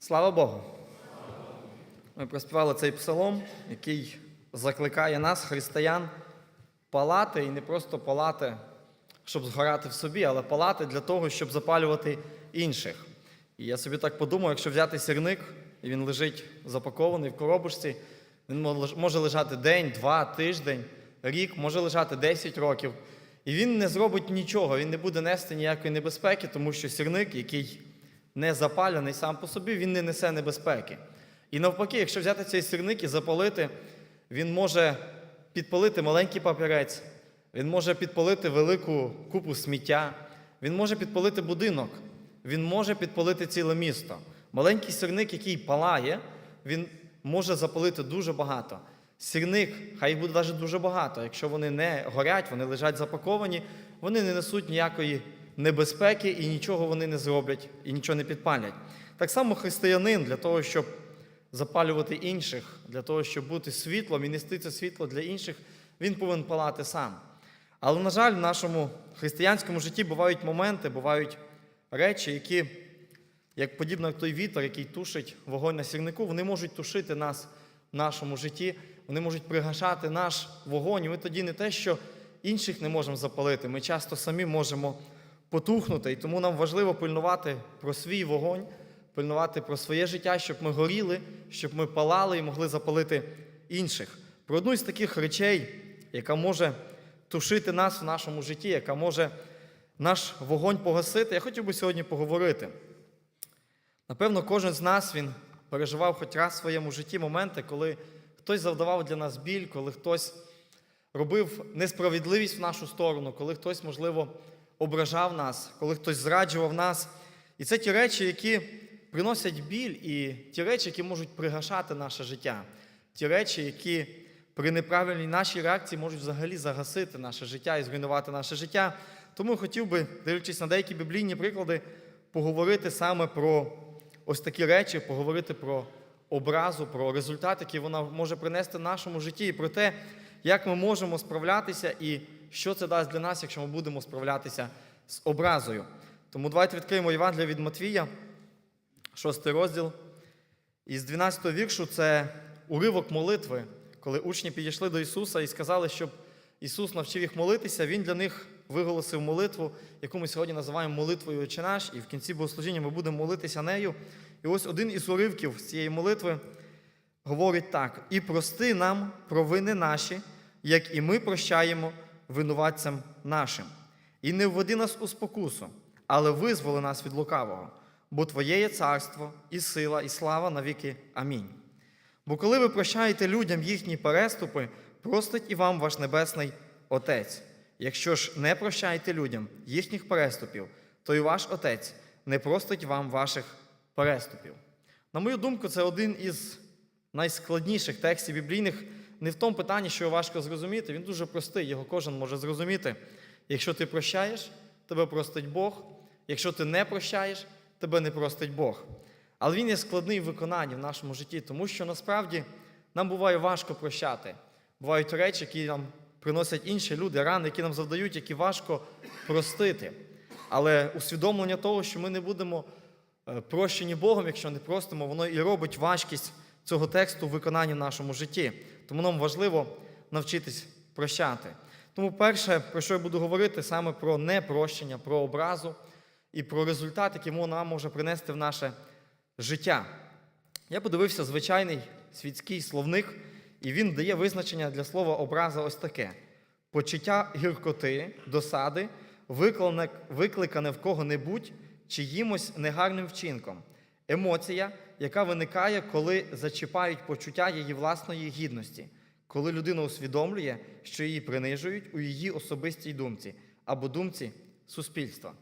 Слава Богу! Ми проспівали цей псалом, який закликає нас, християн, палати і не просто палати, щоб згорати в собі, але палати для того, щоб запалювати інших. І я собі так подумав, якщо взяти сірник, і він лежить запакований в коробочці, він може лежати день, два, тиждень, рік, може лежати 10 років. І він не зробить нічого, він не буде нести ніякої небезпеки, тому що сірник, який не запалений сам по собі, він не несе небезпеки. І навпаки, якщо взяти цей сірник і запалити, він може підпалити маленький папірець, він може підпалити велику купу сміття, він може підпалити будинок, він може підпалити ціле місто. Маленький сірник, який палає, він може запалити дуже багато. Сірник, хай їх буде навіть дуже багато. Якщо вони не горять, вони лежать запаковані, вони не несуть ніякої небезпеки і нічого вони не зроблять, і нічого не підпалять. Так само християнин для того, щоб запалювати інших, для того, щоб бути світлом і нести це світло для інших, він повинен палати сам. Але, на жаль, в нашому християнському житті бувають моменти, бувають речі, які, як подібно той вітер, який тушить вогонь на сірнику, вони можуть тушити нас в нашому житті, вони можуть пригашати наш вогонь. Ми тоді не те, що інших не можемо запалити, ми часто самі можемо потухнути. І тому нам важливо пильнувати про свій вогонь, пильнувати про своє життя, щоб ми горіли, щоб ми палали і могли запалити інших. Про одну із таких речей, яка може тушити нас в нашому житті, яка може наш вогонь погасити, я хотів би сьогодні поговорити. Напевно, кожен з нас він переживав хоч раз в своєму житті моменти, коли хтось завдавав для нас біль, коли хтось робив несправедливість в нашу сторону, коли хтось, можливо, ображав нас, коли хтось зраджував нас. І це ті речі, які приносять біль, і ті речі, які можуть пригашати наше життя, ті речі, які при неправильній нашій реакції можуть взагалі загасити наше життя і зруйнувати наше життя. Тому хотів би, дивлячись на деякі біблійні приклади, поговорити саме про ось такі речі, поговорити про образу, про результат, який вона може принести в нашому житті, і про те, як ми можемо справлятися і що це дасть для нас, якщо ми будемо справлятися з образою. Тому давайте відкриємо Євангелія від Матвія, шостий розділ. І з 12 віршу це уривок молитви, коли учні підійшли до Ісуса і сказали, щоб Ісус навчив їх молитися, Він для них виголосив молитву, яку ми сьогодні називаємо молитвою «Отче наш», і в кінці богослужіння ми будемо молитися нею. І ось один із уривків з цієї молитви говорить так: і прости нам провини наші, як і ми прощаємо винуватцям нашим. І не введи нас у спокусу, але визволи нас від лукавого, бо Твоє є царство, і сила, і слава навіки. Амінь. Бо коли ви прощаєте людям їхні переступи, простить і вам ваш небесний Отець. Якщо ж не прощаєте людям їхніх переступів, то і ваш Отець не простить вам ваших переступів. На мою думку, це один із найскладніших текстів біблійних не в тому питанні, що його важко зрозуміти. Він дуже простий, його кожен може зрозуміти. Якщо ти прощаєш, тебе простить Бог. Якщо ти не прощаєш, тебе не простить Бог. Але він є складний в виконанні в нашому житті, тому що насправді нам буває важко прощати. Бувають речі, які нам приносять інші люди, рани, які нам завдають, які важко простити. Але усвідомлення того, що ми не будемо е, прощені Богом, якщо не простимо, воно і робить важкість цього тексту в виконанні в нашому житті. Тому нам важливо навчитись прощати. Тому перше, про що я буду говорити, саме про непрощення, про образу і про результат, який вона може принести в наше життя. Я подивився звичайний світський словник, і він дає визначення для слова образа ось таке: почуття гіркоти, досади, викликане, в кого-небудь чиїмось негарним вчинком, емоція, яка виникає, коли зачіпають почуття її власної гідності, коли людина усвідомлює, що її принижують у її особистій думці або думці суспільства.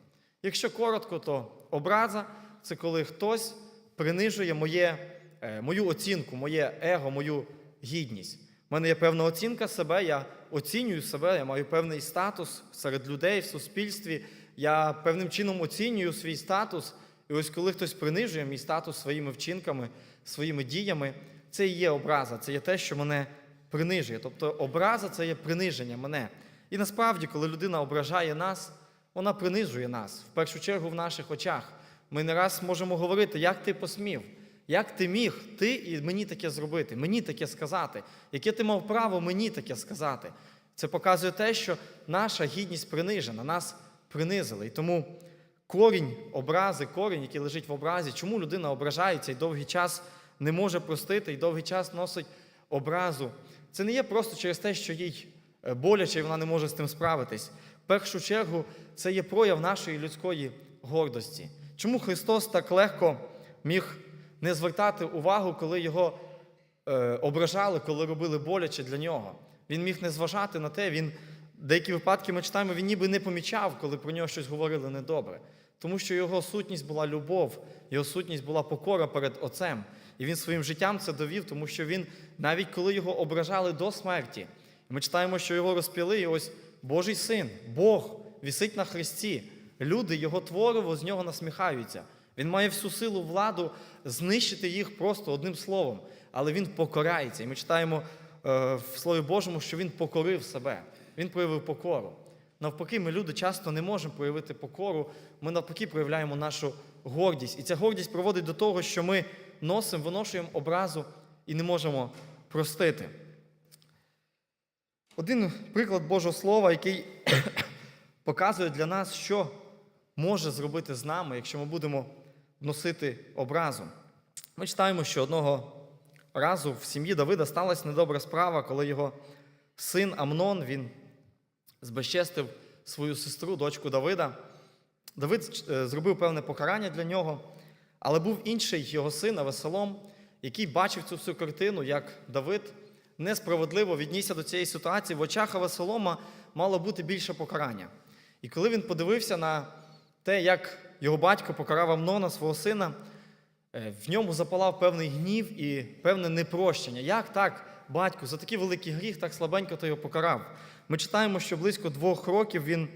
Якщо коротко, то образа це коли хтось принижує моє, е, мою оцінку, моє его, мою гідність. У мене є певна оцінка себе, я оцінюю себе, я маю певний статус серед людей в суспільстві. Я певним чином оцінюю свій статус. І ось коли хтось принижує мій статус своїми вчинками, своїми діями, це і є образа, це є те, що мене принижує. Тобто образа це є приниження мене. І насправді, коли людина ображає нас, вона принижує нас в першу чергу в наших очах. Ми не раз можемо говорити, як ти посмів, Як ти міг ти і мені таке зробити, мені таке сказати? Яке ти мав право мені таке сказати? Це показує те, що наша гідність принижена, нас принизили. І тому корінь образи, корінь, який лежить в образі, чому людина ображається і довгий час не може простити, і довгий час носить образу. Це не є просто через те, що їй е, боляче і вона не може з тим справитись. В першу чергу, це є прояв нашої людської гордості. Чому Христос так легко міг не звертати увагу, коли його е, ображали, коли робили боляче для нього? Він міг не зважати на те, він деякі випадки ми читаємо, він ніби не помічав, коли про нього щось говорили недобре. Тому що його сутність була любов, його сутність була покора перед Отцем. І він своїм життям це довів, тому що він, навіть коли його ображали до смерті, ми читаємо, що його розп'яли, і ось Божий син, Бог вісить на хресті. Люди, його твориво з нього насміхаються. Він має всю силу владу знищити їх просто одним словом, але він покорається. І ми читаємо е, в Слові Божому, що він покорив себе, він проявив покору. Навпаки, ми люди часто не можемо проявити покору, ми навпаки проявляємо нашу гордість. І ця гордість проводить до того, що ми носимо, виношуємо образу і не можемо простити. Один приклад Божого Слова, який показує для нас, що може зробити з нами, якщо ми будемо носити образу. Ми читаємо, що одного разу в сім'ї Давида сталася недобра справа, коли його син Амнон він збезчестив свою сестру, дочку Давида. Давид е, зробив певне покарання для нього, але був інший його син Авесолом, який бачив цю всю картину, як Давид несправедливо віднісся до цієї ситуації. В очах Авесолома мало бути більше покарання. І коли він подивився на те, як його батько покарав Амнона, свого сина, е, в ньому запалав певний гнів і певне непрощення. Як так, батько, за такий великий гріх, так слабенько ти його покарав? Ми читаємо, що близько двох років він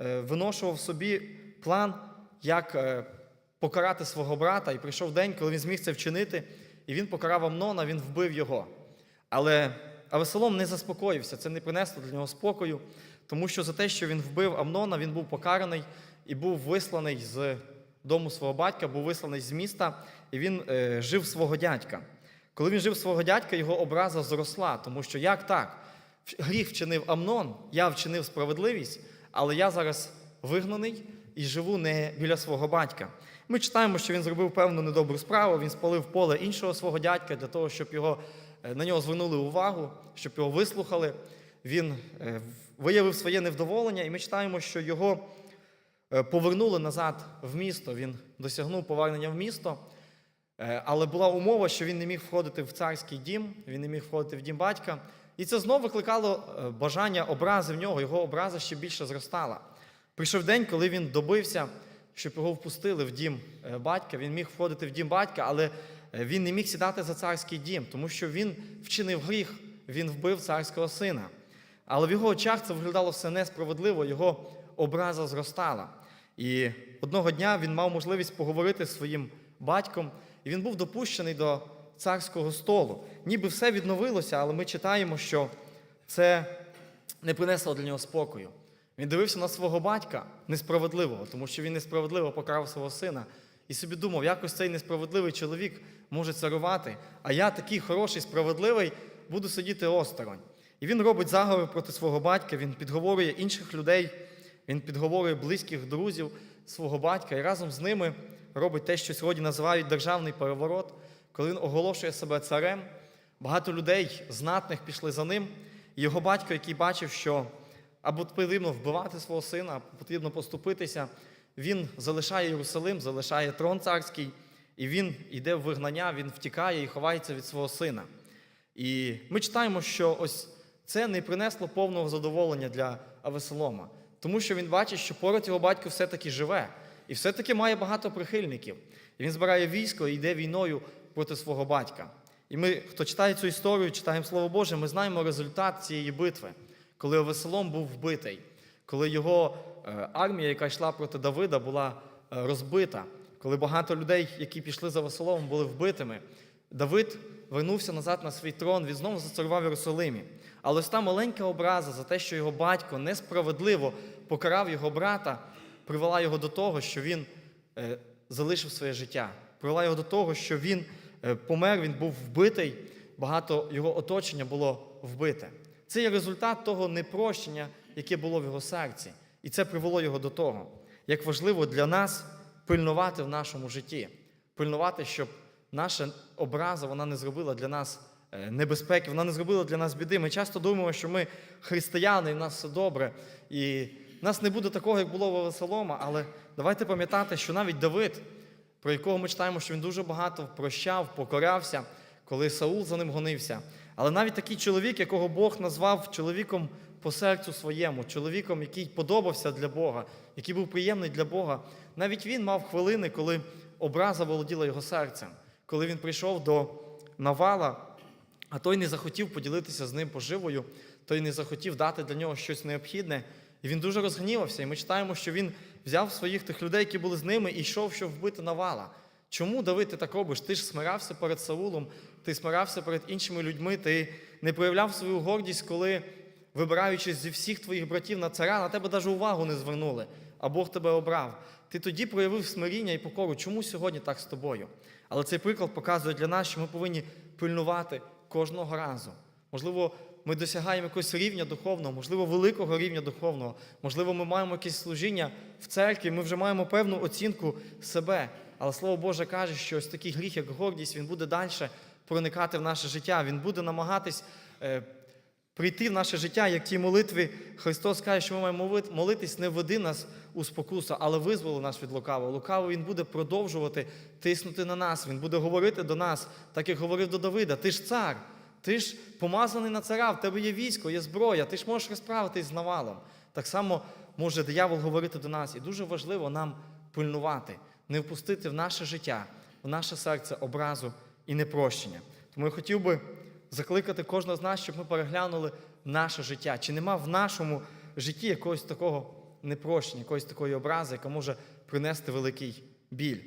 е, виношував собі план, як е, покарати свого брата, і прийшов день, коли він зміг це вчинити, і він покарав Амнона, він вбив його. Але Авесолом не заспокоївся, це не принесло для нього спокою, тому що за те, що він вбив Амнона, він був покараний і був висланий з дому свого батька, був висланий з міста, і він е, жив свого дядька. Коли він жив свого дядька, його образа зросла, тому що як так? Гріх вчинив Амнон, я вчинив справедливість, але я зараз вигнаний і живу не біля свого батька. Ми читаємо, що він зробив певну недобру справу, він спалив поле іншого свого дядька для того, щоб його, е, на нього звернули увагу, щоб його вислухали. Він е, виявив своє невдоволення, і ми читаємо, що його е, повернули назад в місто. Він досягнув повернення в місто. Е, Але була умова, що він не міг входити в царський дім, він не міг входити в дім батька. І це знову викликало е, бажання образи в нього, його образа ще більше зростала. Прийшов день, коли він добився, щоб його впустили в дім е, батька. Він міг входити в дім батька, але він не міг сідати за царський дім, тому що він вчинив гріх, він вбив царського сина. Але в його очах це виглядало все несправедливо, його образа зростала. І одного дня він мав можливість поговорити з своїм батьком, і він був допущений до царського столу. Ніби все відновилося, але ми читаємо, що це не принесло для нього спокою. Він дивився на свого батька несправедливого, тому що він несправедливо покарав свого сина. І собі думав, якось цей несправедливий чоловік може царувати, а я такий хороший, справедливий, буду сидіти осторонь. І він робить заговор проти свого батька, він підговорює інших людей, він підговорює близьких друзів свого батька і разом з ними робить те, що сьогодні називають державний переворот, коли він оголошує себе царем. Багато людей знатних пішли за ним. І його батько, який бачив, що або потрібно вбивати свого сина, або потрібно поступитися, він залишає Єрусалим, залишає трон царський, і він йде в вигнання, він втікає і ховається від свого сина. І ми читаємо, що ось це не принесло повного задоволення для Авесолома, тому що він бачить, що поряд його батько все-таки живе, і все-таки має багато прихильників. І він збирає військо і йде війною проти свого батька. І ми, хто читає цю історію, читаємо Слово Боже, ми знаємо результат цієї битви, коли Авесолом був вбитий, коли його е, армія, яка йшла проти Давида, була е, розбита, коли багато людей, які пішли за Авесоломом, були вбитими. Давид вернувся назад на свій трон, він знову зацарював в Єрусалимі. Але ось та маленька образа за те, що його батько несправедливо покарав його брата, привела його до того, що він е, залишив своє життя, привела його до того, що він е, помер, він був вбитий, багато його оточення було вбите. Це є результат того непрощення, яке було в його серці. І це привело його до того, як важливо для нас пильнувати в нашому житті, пильнувати, щоб наша образа вона не зробила для нас е, небезпеки, вона не зробила для нас біди. Ми часто думаємо, що ми християни, і в нас все добре, і в нас не буде такого, як було в Весолома, але давайте пам'ятати, що навіть Давид, про якого ми читаємо, що він дуже багато прощав, покорявся, коли Саул за ним гонився. Але навіть такий чоловік, якого Бог назвав чоловіком по серцю своєму, чоловіком, який подобався для Бога, який був приємний для Бога, навіть він мав хвилини, коли образа володіла його серцем, коли він прийшов до Навала, а той не захотів поділитися з ним поживою, той не захотів дати для нього щось необхідне. І він дуже розгнівався. І ми читаємо, що він взяв своїх тих людей, які були з ними, і йшов, щоб вбити Навала. Чому Давид ти так робиш? Ти ж смирався перед Саулом, ти смирався перед іншими людьми, ти не проявляв свою гордість, коли, вибираючись зі всіх твоїх братів на царя, на тебе навіть увагу не звернули, а Бог тебе обрав. Ти тоді проявив смиріння і покору. Чому сьогодні так з тобою? Але цей приклад показує для нас, що ми повинні пильнувати кожного разу. Можливо, ми досягаємо якогось рівня духовного, можливо, великого рівня духовного, можливо, ми маємо якесь служіння в церкві, ми вже маємо певну оцінку себе. Але Слово Боже каже, що ось такий гріх, як гордість, він буде далі проникати в наше життя. Він буде намагатись е, прийти в наше життя, як ті молитви. Христос каже, що ми маємо молитись, не веди нас у спокусу, але визволи нас від лукавого. Лукавий він буде продовжувати тиснути на нас, він буде говорити до нас, так як говорив до Давида: ти ж цар, ти ж помазаний на царя, в тебе є військо, є зброя, ти ж можеш розправитись з навалом. Так само може диявол говорити до нас. І дуже важливо нам пильнувати, не впустити в наше життя, в наше серце образу і непрощення. Тому я хотів би закликати кожного з нас, щоб ми переглянули наше життя. Чи нема в нашому житті якогось такого непрощення, якоїсь такої образи, яка може принести великий біль?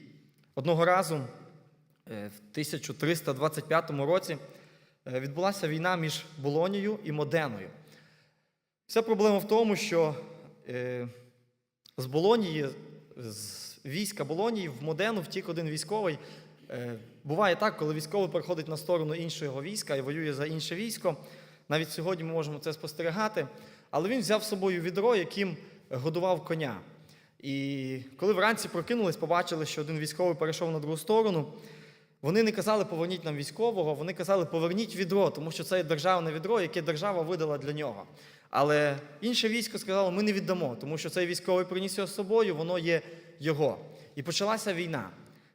Одного разу, е, в 1325 році, відбулася війна між Болонією і Моденою. Вся проблема в тому, що е, з Болонії, з війська Болонії в Модену втік один військовий. Е, буває так, коли військовий переходить на сторону іншого війська і воює за інше військо. Навіть сьогодні ми можемо це спостерігати. Але він взяв з собою відро, яким годував коня. І коли вранці прокинулись, побачили, що один військовий перейшов на другу сторону. Вони не казали поверніть нам військового, вони казали поверніть відро, тому що це державне відро, яке держава видала для нього. Але інше військо сказало, ми не віддамо, тому що цей військовий приніс його з собою, воно є його. І почалася війна.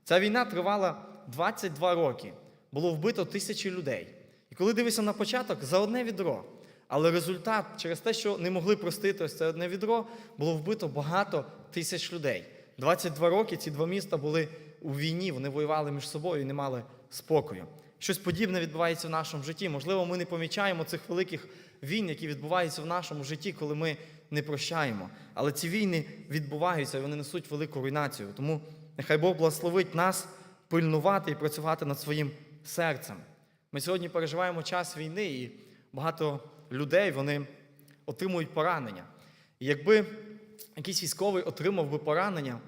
Ця війна тривала 22 роки. Було вбито тисячі людей. І коли дивишся на початок, за одне відро. Але результат через те, що не могли простити ось це одне відро, було вбито багато тисяч людей. 22 роки ці два міста були у війні, вони воювали між собою і не мали спокою. Щось подібне відбувається в нашому житті. Можливо, ми не помічаємо цих великих війн, які відбуваються в нашому житті, коли ми не прощаємо. Але ці війни відбуваються і вони несуть велику руйнацію. Тому нехай Бог благословить нас пильнувати і працювати над своїм серцем. Ми сьогодні переживаємо час війни, і багато людей вони отримують поранення. І якби якийсь військовий отримав би поранення,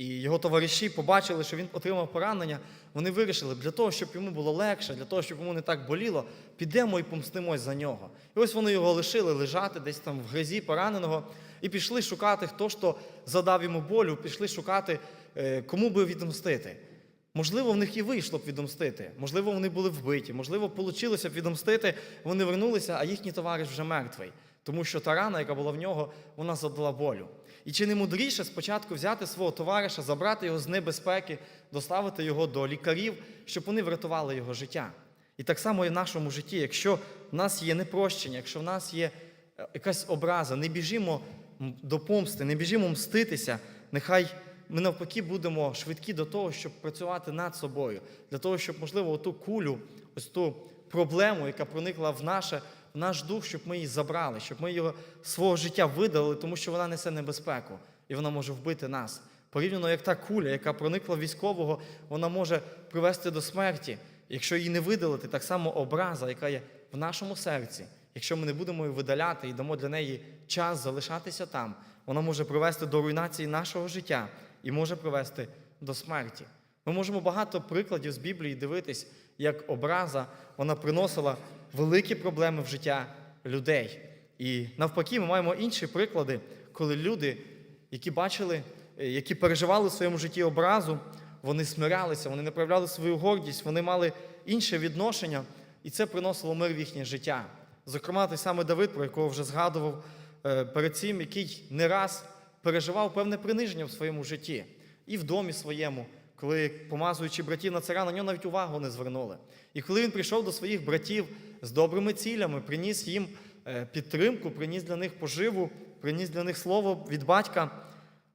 і його товариші побачили, що він отримав поранення, вони вирішили, для того, щоб йому було легше, для того, щоб йому не так боліло, підемо і помстимось за нього. І ось вони його лишили лежати десь там в грязі пораненого і пішли шукати, хто то задав йому болю, пішли шукати, е, кому би відомстити. Можливо, в них і вийшло б відомстити, можливо, вони були вбиті, можливо, вийшло б відомстити, вони вернулися, а їхній товариш вже мертвий. Тому що та рана, яка була в нього, вона задала болю. І чи не мудріше спочатку взяти свого товариша, забрати його з небезпеки, доставити його до лікарів, щоб вони врятували його життя? І так само і в нашому житті, якщо в нас є непрощення, якщо в нас є е, якась образа, не біжімо м, до помсти, не біжімо мститися, нехай ми навпаки будемо швидкі до того, щоб працювати над собою, для того, щоб, можливо, ту кулю, ось ту проблему, яка проникла в наше, наш дух, щоб ми її забрали, щоб ми його свого життя видали, тому що вона несе небезпеку і вона може вбити нас. Порівняно, як та куля, яка проникла військового, вона може привести до смерті. Якщо її не видалити, так само образа, яка є в нашому серці, якщо ми не будемо її видаляти і дамо для неї час залишатися там, вона може привести до руйнації нашого життя і може привести до смерті. Ми можемо багато прикладів з Біблії дивитись, як образа вона приносила великі проблеми в життя людей. І навпаки, ми маємо інші приклади, коли люди, які бачили, е, які переживали в своєму житті образу, вони смирялися, вони не проявляли свою гордість, вони мали інше відношення, і це приносило мир в їхнє життя. Зокрема, той самий Давид, про якого вже згадував е, перед цим, який не раз переживав певне приниження в своєму житті і в домі своєму, коли, помазуючи братів на царя, на нього навіть увагу не звернули. І коли він прийшов до своїх братів з добрими цілями, приніс їм е, підтримку, приніс для них поживу, приніс для них слово від батька.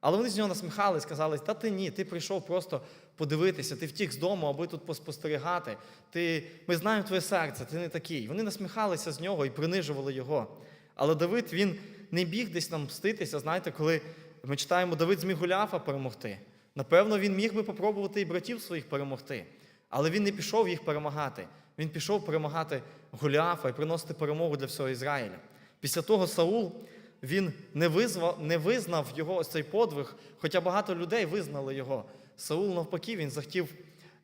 Але вони з нього насміхали, сказали, та ти ні, ти прийшов просто подивитися, ти втік з дому, аби тут поспостерігати. Ти, Ми знаємо твоє серце, ти не такий. Вони насміхалися з нього і принижували його. Але Давид він не біг десь нам мститися. Знаєте, коли ми читаємо, Давид зміг Голіафа перемогти. Напевно, він міг би попробувати і братів своїх перемогти. Але він не пішов їх перемагати. Він пішов перемагати Голіафа і приносити перемогу для всього Ізраїля. Після того Саул він не визвав, не визнав його ось цей подвиг, хоча багато людей визнали його. Саул, навпаки, він захотів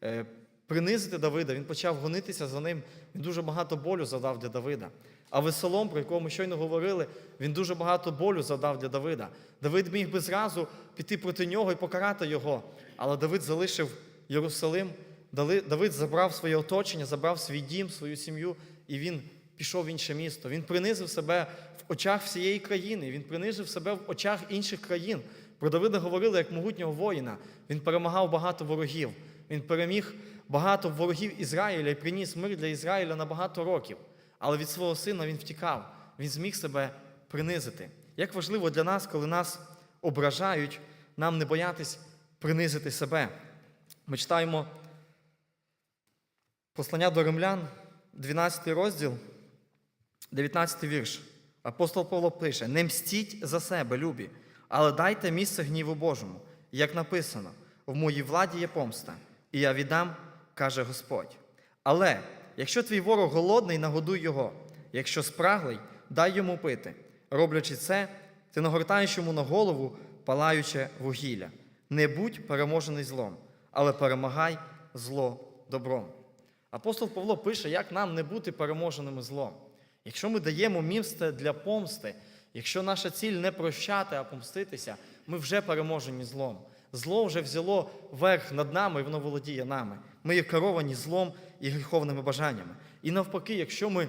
е, принизити Давида, він почав гонитися за ним. Він дуже багато болю задав для Давида. А Весолом, про якого ми щойно говорили, він дуже багато болю задав для Давида. Давид міг би зразу піти проти нього і покарати його. Але Давид залишив Єрусалим, Давид забрав своє оточення, забрав свій дім, свою сім'ю, і він пішов в інше місто. Він принизив себе в очах всієї країни, він принизив себе в очах інших країн. Про Давида говорили як могутнього воїна. Він перемагав багато ворогів. Він переміг багато ворогів Ізраїля і приніс мир для Ізраїля на багато років. Але від свого сина він втікав, він зміг себе принизити. Як важливо для нас, коли нас ображають, нам не боятись принизити себе. Ми читаємо послання до римлян, 12 розділ, 19 вірш. Апостол Павло пише: Не мстіть за себе, любі, але дайте місце гніву Божому, як написано: в моїй владі є помста, і я віддам, каже Господь. Але якщо твій ворог голодний, нагодуй його, якщо спраглий, дай йому пити. Роблячи це, ти нагортаєш йому на голову палаюче вугілля. Не будь переможений злом, але перемагай зло добром. Апостол Павло пише, як нам не бути переможеними злом. Якщо ми даємо місце для помсти, якщо наша ціль не прощати, а помститися, ми вже переможені злом. Зло вже взяло верх над нами, і воно володіє нами. Ми є керовані злом і гріховними бажаннями. І навпаки, якщо ми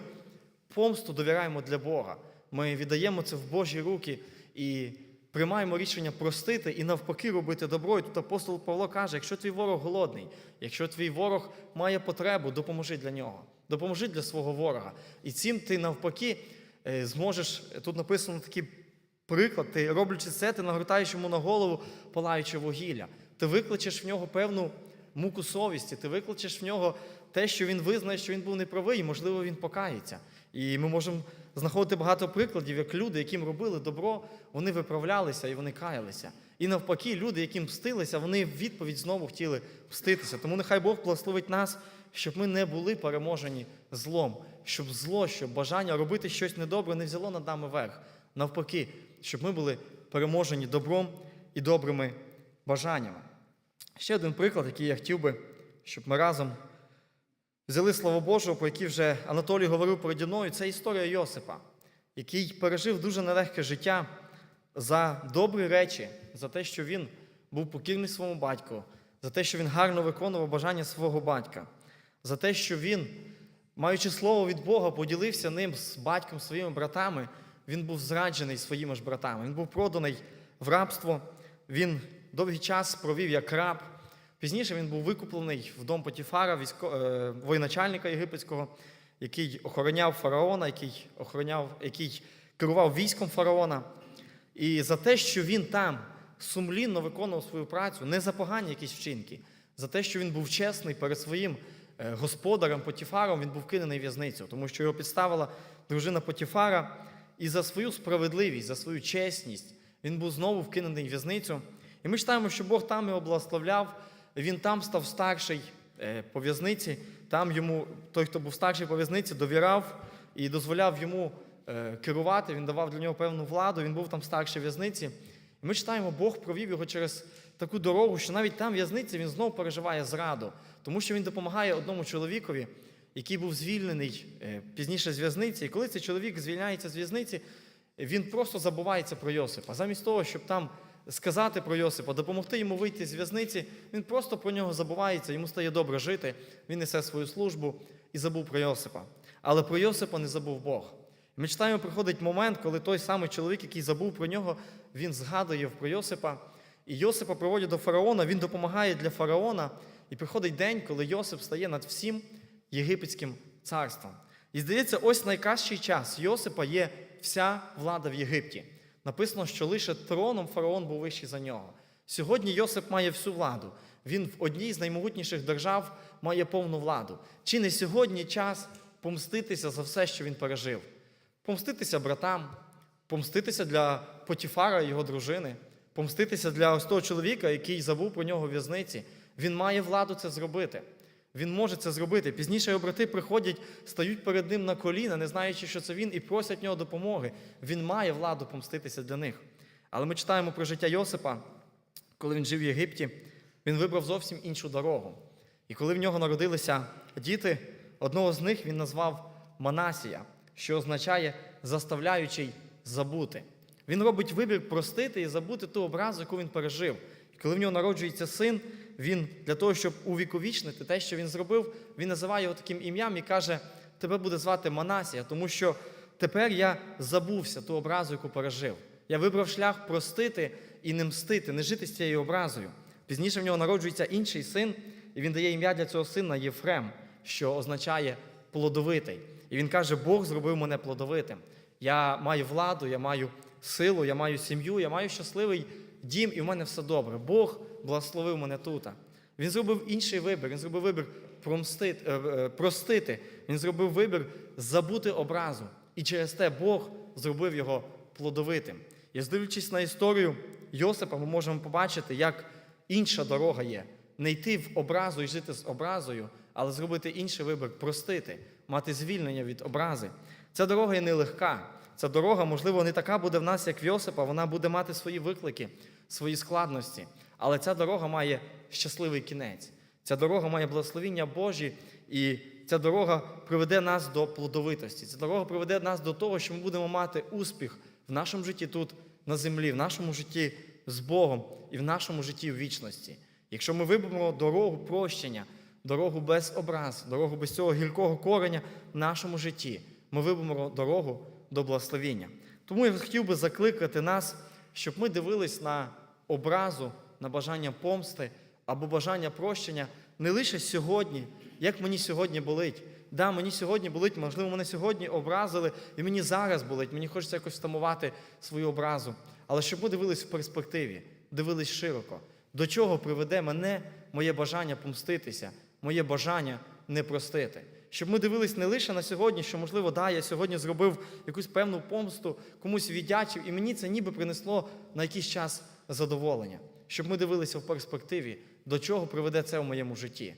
помсту довіряємо для Бога, ми віддаємо це в Божі руки і приймаємо рішення простити і навпаки робити добро. І тут апостол Павло каже: якщо твій ворог голодний, якщо твій ворог має потребу, допоможи для нього, допоможи для свого ворога. І цим ти навпаки е, зможеш, тут написано такий приклад, ти роблячи це, ти нагортаєш йому на голову палаюче вугілля. Ти викличеш в нього певну муку совісті, ти викличеш в нього те, що він визнає, що він був неправий, і, можливо, він покається. І ми можемо знаходити багато прикладів, як люди, яким робили добро, вони виправлялися і вони каялися. І навпаки, люди, яким мстилися, вони в відповідь знову хотіли мститися. Тому нехай Бог благословить нас, щоб ми не були переможені злом, щоб зло, щоб бажання робити щось недобре не взяло над нами верх. Навпаки, щоб ми були переможені добром і добрими бажаннями. Ще один приклад, який я хотів би, щоб ми разом взяли Слово Боже, про яке вже Анатолій говорив переді мною, це історія Йосипа, який пережив дуже нелегке життя за добрі речі, за те, що він був покірний своєму батьку, за те, що він гарно виконував бажання свого батька, за те, що він, маючи слово від Бога, поділився ним з батьком своїми братами, він був зраджений своїми ж братами. Він був проданий в рабство, він довгий час провів як раб. Пізніше він був викуплений в дом Потіфара, військо... е, воєначальника єгипетського, який охороняв фараона, який охороняв, який керував військом фараона. І за те, що він там сумлінно виконував свою працю, не за погані якісь вчинки, за те, що він був чесний перед своїм е, господарем Потіфаром, він був кинений в'язницю, тому що його підставила дружина Потіфара. І за свою справедливість, за свою чесність він був знову вкинений в в'язницю. І ми читаємо, що Бог там його благословляв, він там став старший е, по в'язниці, там йому той, хто був старший по в'язниці, довіряв і дозволяв йому е, керувати, він давав для нього певну владу, він був там старший в'язниці. І ми читаємо, Бог провів його через таку дорогу, що навіть там в'язниці він знову переживає зраду, тому що він допомагає одному чоловікові, який був звільнений е, пізніше з в'язниці. І коли цей чоловік звільняється з в'язниці, він просто забувається про Йосипа. Замість того, щоб там сказати про Йосипа, допомогти йому вийти з в'язниці, він просто про нього забувається, йому стає добре жити, він несе свою службу і забув про Йосипа. Але про Йосипа не забув Бог. Ми читаємо, приходить момент, коли той самий чоловік, який забув про нього, він згадує про Йосипа. І Йосипа проводять до фараона, він допомагає для фараона. І приходить день, коли Йосип стає над всім єгипетським царством. І здається, ось найкращий час Йосипа є вся влада в Єгипті. Написано, що лише троном фараон був вищий за нього. Сьогодні Йосип має всю владу. Він в одній з наймогутніших держав має повну владу. Чи не сьогодні час помститися за все, що він пережив? Помститися братам, помститися для Потіфара і його дружини, помститися для ось того чоловіка, який забув про нього в в'язниці. Він має владу це зробити. Він може це зробити. Пізніше його брати приходять, стають перед ним на коліна, не знаючи, що це він, і просять нього допомоги. Він має владу помститися для них. Але ми читаємо про життя Йосипа, коли він жив в Єгипті, він вибрав зовсім іншу дорогу. І коли в нього народилися діти, одного з них він назвав Манасія, що означає заставляючий забути. Він робить вибір простити і забути ту образу, яку він пережив. І коли в нього народжується син, він для того, щоб увіковічнити те, що він зробив, він називає його таким ім'ям і каже: Тебе буде звати Манасія, тому що тепер я забувся ту образу, яку пережив. Я вибрав шлях простити і не мстити, не жити з цією образою. Пізніше в нього народжується інший син, і він дає ім'я для цього сина Єфрем, що означає плодовитий. І він каже: Бог зробив мене плодовитим. Я маю владу, я маю силу, я маю сім'ю, я маю щасливий дім, і в мене все добре. Бог благословив мене тут. Він зробив інший вибір. Він зробив вибір е, е, простити. Він зробив вибір забути образу. І через те Бог зробив його плодовитим. І здивлячись на історію Йосипа, ми можемо побачити, як інша дорога є. Не йти в образу і жити з образою, але зробити інший вибір простити, мати звільнення від образи. Ця дорога є нелегка. Ця дорога, можливо, не така буде в нас, як в Йосипа, вона буде мати свої виклики, свої складності. Але ця дорога має щасливий кінець. Ця дорога має благословіння Божі, і ця дорога приведе нас до плодовитості. Ця дорога приведе нас до того, що ми будемо мати успіх в нашому житті тут на землі, в нашому житті з Богом і в нашому житті в вічності. Якщо ми виберемо дорогу прощення, дорогу без образ, дорогу без цього гіркого кореня в нашому житті, ми виберемо дорогу до благословіння. Тому я хотів би закликати нас, щоб ми дивились на образу, на бажання помсти або бажання прощення не лише сьогодні, як мені сьогодні болить. Да, мені сьогодні болить, можливо, мене сьогодні образили, і мені зараз болить, мені хочеться якось втамувати свою образу. Але щоб ми дивились в перспективі, дивились широко, до чого приведе мене моє бажання помститися, моє бажання не простити. Щоб ми дивились не лише на сьогодні, що, можливо, да, я сьогодні зробив якусь певну помсту, комусь віддячив, і мені це ніби принесло на якийсь час задоволення. Щоб ми дивилися в перспективі, до чого приведе це в моєму житті.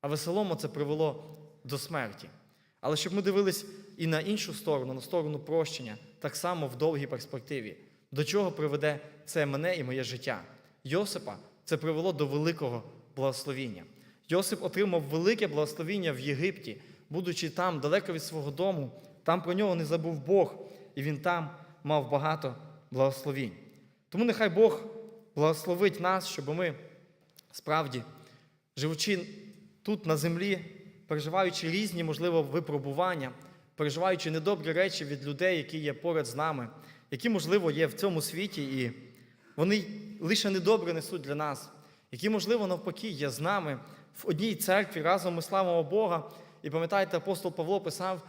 А веселому це привело до смерті. Але щоб ми дивились і на іншу сторону, на сторону прощення, так само в довгій перспективі, до чого приведе це мене і моє життя. Йосипа це привело до великого благословіння. Йосип отримав велике благословіння в Єгипті, будучи там, далеко від свого дому, там про нього не забув Бог, і він там мав багато благословінь. Тому нехай Бог благословить нас, щоб ми справді, живучи тут на землі, переживаючи різні, можливо, випробування, переживаючи недобрі речі від людей, які є поряд з нами, які, можливо, є в цьому світі, і вони лише недобре несуть для нас, які, можливо, навпаки, є з нами в одній церкві, разом ми славимо Бога. І пам'ятаєте, апостол Павло писав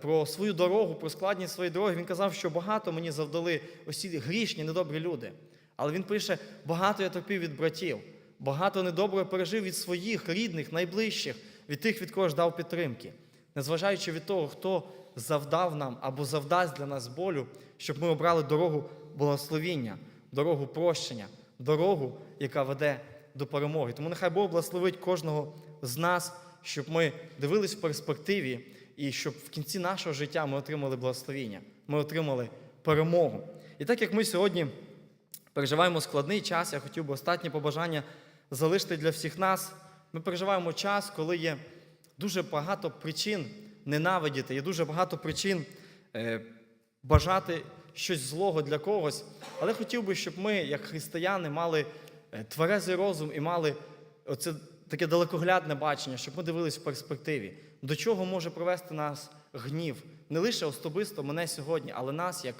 про свою дорогу, про складність своєї дороги. Він казав, що багато мені завдали ці грішні, недобрі люди. Але він пише: багато я терпів від братів, багато недоброго пережив від своїх рідних, найближчих, від тих, від кого ждав підтримки. Незважаючи від того, хто завдав нам або завдасть для нас болю, щоб ми обрали дорогу благословіння, дорогу прощення, дорогу, яка веде до перемоги. Тому нехай Бог благословить кожного з нас, щоб ми дивились в перспективі і щоб в кінці нашого життя ми отримали благословіння, ми отримали перемогу. І так як ми сьогодні переживаємо складний час. Я хотів би останнє побажання залишити для всіх нас. Ми переживаємо час, коли є дуже багато причин ненавидіти, є дуже багато причин е, бажати щось злого для когось. Але хотів би, щоб ми, як християни, мали е, тверезий розум і мали оце таке далекоглядне бачення, щоб ми дивились в перспективі, до чого може привести нас гнів, не лише особисто мене сьогодні, але нас як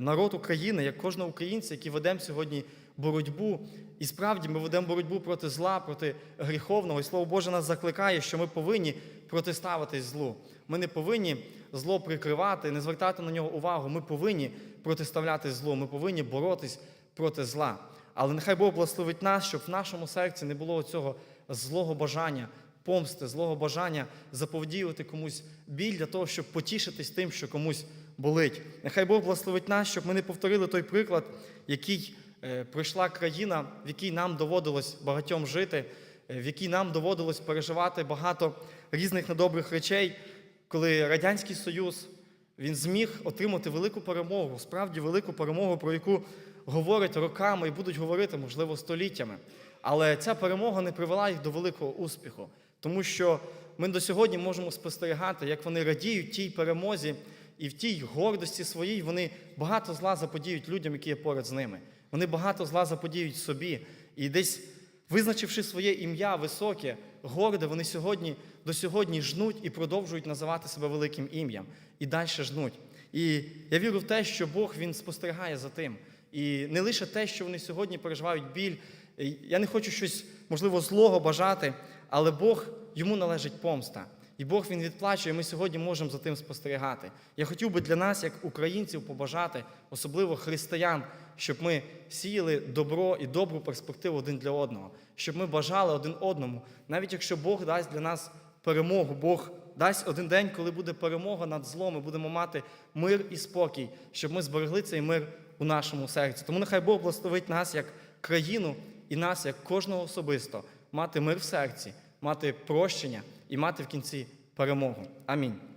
народ України, як кожного українця, який ведемо сьогодні боротьбу. І справді ми ведемо боротьбу проти зла, проти гріховного. І слово Боже нас закликає, що ми повинні протиставитись злу. Ми не повинні зло прикривати, не звертати на нього увагу. Ми повинні протиставляти злу, ми повинні боротись проти зла. Але нехай Бог благословить нас, щоб в нашому серці не було цього злого бажання, помсти, злого бажання заповдіювати комусь біль для того, щоб потішитись тим, що комусь болить. Нехай Бог благословить нас, щоб ми не повторили той приклад, який е, пройшла країна, в якій нам доводилось багатьом жити, е, в якій нам доводилось переживати багато різних недобрих речей, коли Радянський Союз він зміг отримати велику перемогу, справді велику перемогу, про яку говорять роками і будуть говорити, можливо, століттями. Але ця перемога не привела їх до великого успіху, тому що ми до сьогодні можемо спостерігати, як вони радіють тій перемозі і в тій гордості своїй вони багато зла заподіють людям, які є поряд з ними. Вони багато зла заподіють собі. І десь, визначивши своє ім'я високе, горде, вони сьогодні до сьогодні жнуть і продовжують називати себе великим ім'ям. І далі жнуть. І я вірю в те, що Бог він спостерігає за тим. І не лише те, що вони сьогодні переживають біль. Я не хочу щось, можливо, злого бажати, але Бог йому належить помста. І Бог він відплачує, ми сьогодні можемо за тим спостерігати. Я хотів би для нас, як українців, побажати, особливо християн, щоб ми сіяли добро і добру перспективу один для одного, щоб ми бажали один одному, навіть якщо Бог дасть для нас перемогу, Бог дасть один день, коли буде перемога над злом, ми будемо мати мир і спокій, щоб ми зберегли цей мир у нашому серці. Тому нехай Бог благословить нас як країну і нас, як кожного особисто, мати мир в серці, мати прощення і мати в кінці перемогу. Амінь.